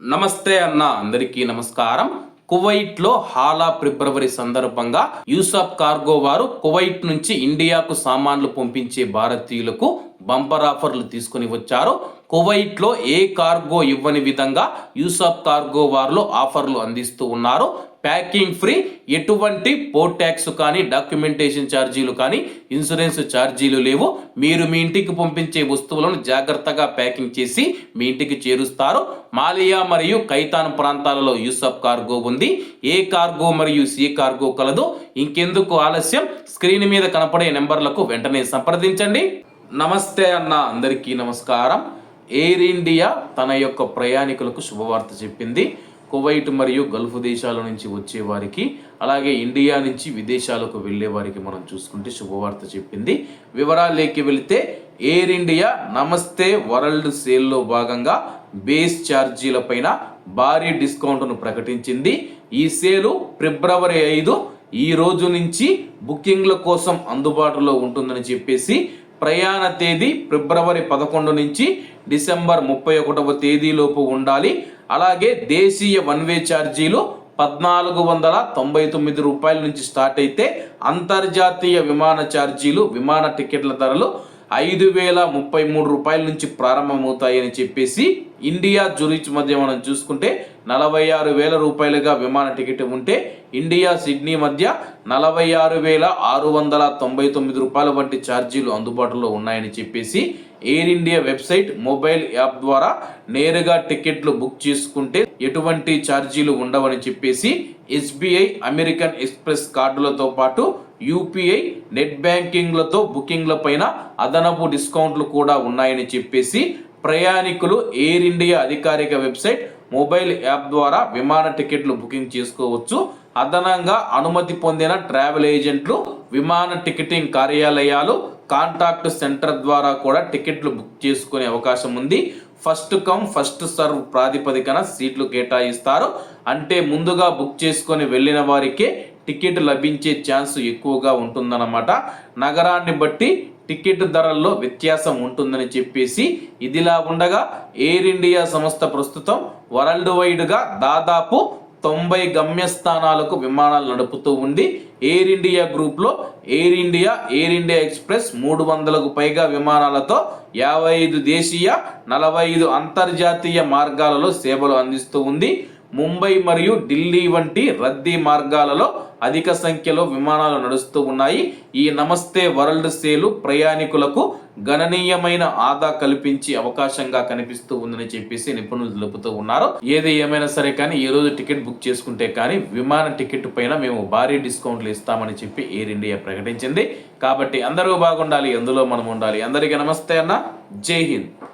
నమస్తే అన్న అందరికీ నమస్కారం. కువైట్లో హాలా ఫిబ్రవరి సందర్భంగా యూసఫ్ కార్గో వారు కువైట్ నుంచి ఇండియాకు సామాన్లు పంపించే భారతీయులకు బంపర్ ఆఫర్లు తీసుకుని వచ్చారు. కువైట్లో ఏ కార్గో ఇవ్వని విధంగా యూసఫ్ కార్గో వారు ఆఫర్లు అందిస్తూ ఉన్నారు. ప్యాకింగ్ ఫ్రీ ఎటువంటి పోర్ట్ ట్యాక్స్ కానీ డాక్యుమెంటేషన్ ఛార్జీలు కానీ ఇన్సూరెన్స్ ఛార్జీలు లేవు. మీరు మీ ఇంటికి పంపించే వస్తువులను జాగ్రత్తగా ప్యాకింగ్ చేసి మీ ఇంటికి చేరుస్తారు. మాలియా మరియు కైతాన్ ప్రాంతాలలో యూసఫ్ కార్గో ఉంది. ఏ కార్గో మరియు సి కార్గో కలదు. ఇంకెందుకు ఆలస్యం? స్క్రీన్ మీద కనపడే నెంబర్లకు వెంటనే సంప్రదించండి. నమస్తే అన్న అందరికీ నమస్కారం. ఎయిర్ ఇండియా తన యొక్క ప్రయాణికులకు శుభవార్త చెప్పింది. కువైట్ మరియు గల్ఫ్ దేశాల నుంచి వచ్చే వారికి అలాగే ఇండియా నుంచి విదేశాలకు వెళ్ళే వారికి మనం చూసుకుంటే శుభవార్త చెప్పింది. వివరాలేకి వెళితే ఎయిర్ ఇండియా నమస్తే వరల్డ్ సేల్లో భాగంగా బేస్ ఛార్జీలపైన భారీ డిస్కౌంట్ను ప్రకటించింది. ఈ సేలు ఫిబ్రవరి ఐదు ఈ రోజు నుంచి బుకింగ్ల కోసం అందుబాటులో ఉంటుందని చెప్పేసి ప్రయాణ తేదీ ఫిబ్రవరి పదకొండు నుంచి డిసెంబర్ ముప్పై ఒకటవ తేదీలోపు ఉండాలి. అలాగే దేశీయ వన్ వే ఛార్జీలు పద్నాలుగు వందల తొంభై తొమ్మిది రూపాయల నుంచి స్టార్ట్ అయితే అంతర్జాతీయ విమాన ఛార్జీలు విమాన టికెట్ల ధరలు ఐదు వేల ముప్పై మూడు రూపాయల నుంచి ప్రారంభమవుతాయని చెప్పేసి ఇండియా జూరిచ్ మధ్య మనం చూసుకుంటే నలభై ఆరు వేల రూపాయలుగా విమాన టికెట్ ఉంటే ఇండియా సిడ్నీ మధ్య నలభై ఆరు వేల ఆరు వందల తొంభై తొమ్మిది రూపాయల వంటి ఛార్జీలు అందుబాటులో ఉన్నాయని చెప్పేసి Air India website mobile app ద్వారా నేరుగా టికెట్లు బుక్ చేసుకుంటే ఎటువంటి ఛార్జీలు ఉండవని చెప్పేసి ఎస్బీఐ అమెరికన్ ఎక్స్ప్రెస్ కార్డులతో పాటు యూపీఐ నెట్ బ్యాంకింగ్లతో బుకింగ్ల పైన అదనపు డిస్కౌంట్లు కూడా ఉన్నాయని చెప్పేసి ప్రయాణికులు ఎయిర్ ఇండియా అధికారిక వెబ్సైట్ మొబైల్ యాప్ ద్వారా విమాన టికెట్లు బుకింగ్ చేసుకోవచ్చు. అదనంగా అనుమతి పొందిన ట్రావెల్ ఏజెంట్లు విమాన టికెటింగ్ కార్యాలయాలు కాంటాక్ట్ సెంటర్ ద్వారా కూడా టికెట్లు బుక్ చేసుకునే అవకాశం ఉంది. ఫస్ట్ కమ్ ఫస్ట్ సర్వ్ ప్రాతిపదికన సీట్లు కేటాయిస్తారు. అంటే ముందుగా బుక్ చేసుకొని వెళ్ళిన వారికే టికెట్ లభించే ఛాన్స్ ఎక్కువగా ఉంటుందన్నమాట. నగరాన్ని బట్టి టికెట్ ధరల్లో వ్యత్యాసం ఉంటుందని చెప్పేసి ఇదిలా ఉండగా ఎయిర్ ఇండియా సంస్థ ప్రస్తుతం వరల్డ్ వైడ్గా దాదాపు తొంభై గమ్యస్థానాలకు విమానాలు నడుపుతూ ఉంది. ఎయిర్ ఇండియా గ్రూప్లో Air India Air India express మూడు వందలకు పైగా విమానాలతో యాభై ఐదు దేశీయ నలభై ఐదు అంతర్జాతీయ మార్గాలలో సేవలు అందిస్తూ ఉంది. ముంబై మరియు ఢిల్లీ వంటి రద్దీ మార్గాలలో అధిక సంఖ్యలో విమానాలు నడుస్తూ ఉన్నాయి. ఈ నమస్తే వరల్డ్ సేలు ప్రయాణికులకు గణనీయమైన ఆదా కల్పించే అవకాశంగా కనిపిస్తూ ఉందని చెప్పేసి నిపుణులు తెలుపుతూ ఉన్నారు. ఏది ఏమైనా సరే కానీ ఈ రోజు టికెట్ బుక్ చేసుకుంటే కానీ విమాన టికెట్ పైన మేము భారీ డిస్కౌంట్లు ఇస్తామని చెప్పి ఎయిర్ ఇండియా ప్రకటించింది. కాబట్టి అందరూ బాగుండాలి అందులో మనం ఉండాలి. అందరికీ నమస్తే అన్న. జై హింద్.